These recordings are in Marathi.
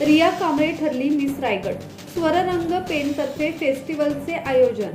रिया कांबळे ठरली मिस रायगड. स्वररंग पेनतर्फे फेस्टिवलचे आयोजन.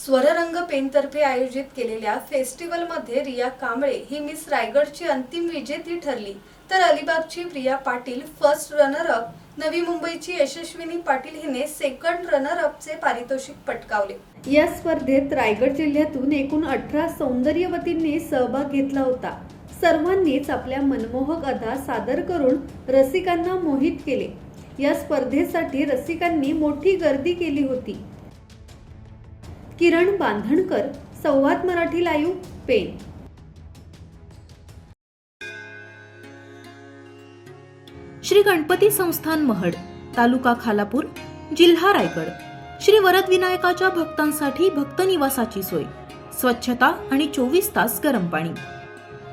स्वररंग पेनतर्फे आयोजित केलेल्या फेस्टिवलमध्ये रिया कांबळे ही मिस रायगडची अंतिम विजेती ठरली. तर अलिबागची Priya Patil first runner up Navi मुंबईची यशस्विनी पाटील हिने सेकंड रनर अपचे पारितोषिक पटकावले. या स्पर्धेत रायगड जिल्ह्यातून एकूण अठरा सौंदर्यवतींनी सहभाग घेतला होता. सर्वांनीच आपल्या मनमोहक अदा सादर करून रसिकांना मोहित केले. या स्पर्धेसाठी रसिकांनी मोठी गर्दी केली होती. किरण बांधणकर संवाद मराठी लाईव्ह पेन श्री गणपती संस्थान महड तालुका खालापूर जिल्हा रायगड. श्री वरद विनायकाच्या भक्तांसाठी भक्त निवासाची सोय. स्वच्छता आणि चोवीस तास गरम पाणी.